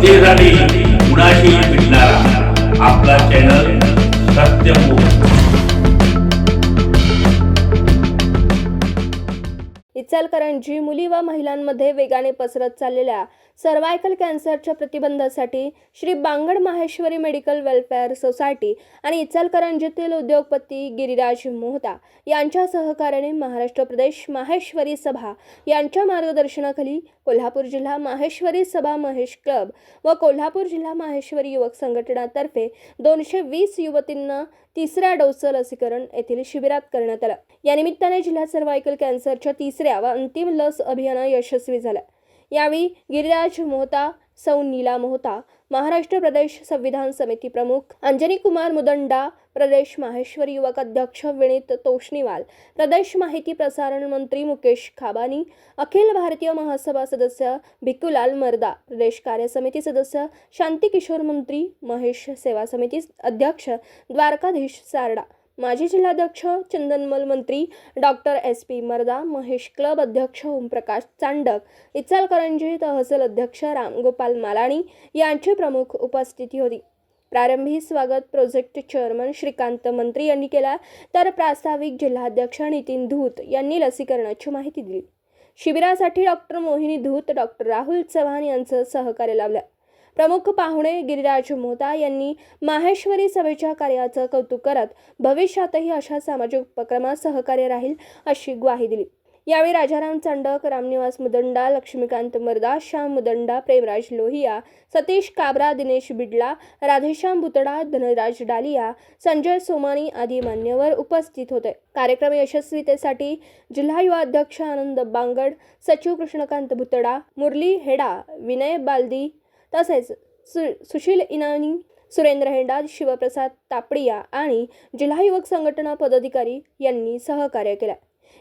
जनतेसाठी कुणाशी भेटणारा आपला चॅनल सत्यमुख इचलकरंजी मुली व महिलांमध्ये वेगाने पसरत चाललेल्या सर्वायकल कॅन्सरच्या प्रतिबंधासाठी Shri Bangad Maheshwari Medical Welfare Society आणि इचलकरंजीतील उद्योगपती गिरिराज मोहता यांच्या सहकार्याने महाराष्ट्र प्रदेश माहेश्वरी सभा यांच्या मार्गदर्शनाखाली कोल्हापूर जिल्हा माहेश्वरी सभा महेश क्लब व कोल्हापूर जिल्हा माहेश्वरी युवक संघटनातर्फे दोनशे वीस युवतींना तिसऱ्या डोसचं लसीकरण येथील शिबिरात करण्यात आलं. या निमित्ताने जिल्ह्यात सर्वायकल कॅन्सरच्या तिसऱ्या व अंतिम लस अभियान यशस्वी झालं. यावेळी गिरिराज मोहता सौ नीला मोहता महाराष्ट्र प्रदेश संविधान समिती प्रमुख अंजनी कुमार मुदंडा प्रदेश माहेश्वर युवक अध्यक्ष विनीत तोष्णीवाल प्रदेश माहिती प्रसारण मंत्री मुकेश खाबानी अखिल भारतीय महासभा सदस्य भिकुलाल मर्दा प्रदेश कार्य समिती सदस्य शांती किशोर मंत्री महेश सेवा समिती अध्यक्ष द्वारकाधीश सारडा माजी जिल्हाध्यक्ष चंदनमल मंत्री डॉक्टर एस पी मर्दा महेश क्लब अध्यक्ष ओमप्रकाश चांडक इचलकरंजी तहसील अध्यक्ष रामगोपाल मालाणी यांची प्रमुख उपस्थिती होती. प्रारंभी स्वागत प्रोजेक्ट चेअरमन श्रीकांत मंत्री यांनी केला तर प्रास्ताविक जिल्हाध्यक्ष नितीन धूत यांनी लसीकरणाची माहिती दिली. शिबिरासाठी डॉक्टर मोहिनी धूत डॉक्टर राहुल चव्हाण यांचं सहकार्य लावलं प्रमुख पाहुणे गिरिराज मोहता यांनी माहेश्वरी सभेच्या कार्याचं कौतुक करत भविष्यातही अशा सामाजिक उपक्रमात सहकार्य राहील अशी ग्वाही दिली. यावेळी राजाराम चांडक रामनिवास मुदंडा लक्ष्मीकांत मर्दा श्याम मुदंडा प्रेमराज लोहिया सतीश काबरा दिनेश बिडला राधेश्याम बुतडा धनराज डालिया संजय सोमानी आदी मान्यवर उपस्थित होते. कार्यक्रम यशस्वीतेसाठी जिल्हा युवा अध्यक्ष आनंद बांगड सचिव कृष्णकांत भुतडा मुरली हेडा विनय बालदी तसेच सु सुशील इनानी सुरेंद्र हेंडा शिवप्रसाद तापडिया आणि जिल्हा युवक संघटना पदाधिकारी यांनी सहकार्य केलं.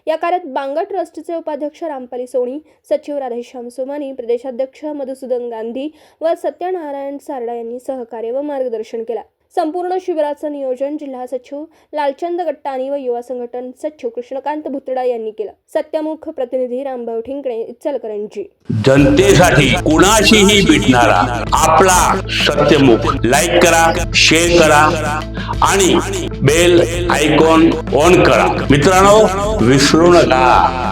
या कार्यात बांगा ट्रस्टचे उपाध्यक्ष रामपाली सोनी सचिव राधेश्याम सोमानी प्रदेशाध्यक्ष मधुसूदन गांधी व सत्यनारायण सारडा यांनी सहकार्य व मार्गदर्शन केलं. संपूर्ण शिबिराचं नियोजन जिल्हा सचिव लालचंद गट्टाणी व युवा संघटन सचिव कृष्णकांत भुतडा यांनी केलं. सत्यमुख प्रतिनिधी रामभाऊ ठिंगणे इचलकरंजी. जनतेसाठी कुणाशीही भेटणारा आपला सत्यमुख लाईक करा शेअर करा आणि बेल आयकॉन ऑन करा. मित्रांनो विसरू नका.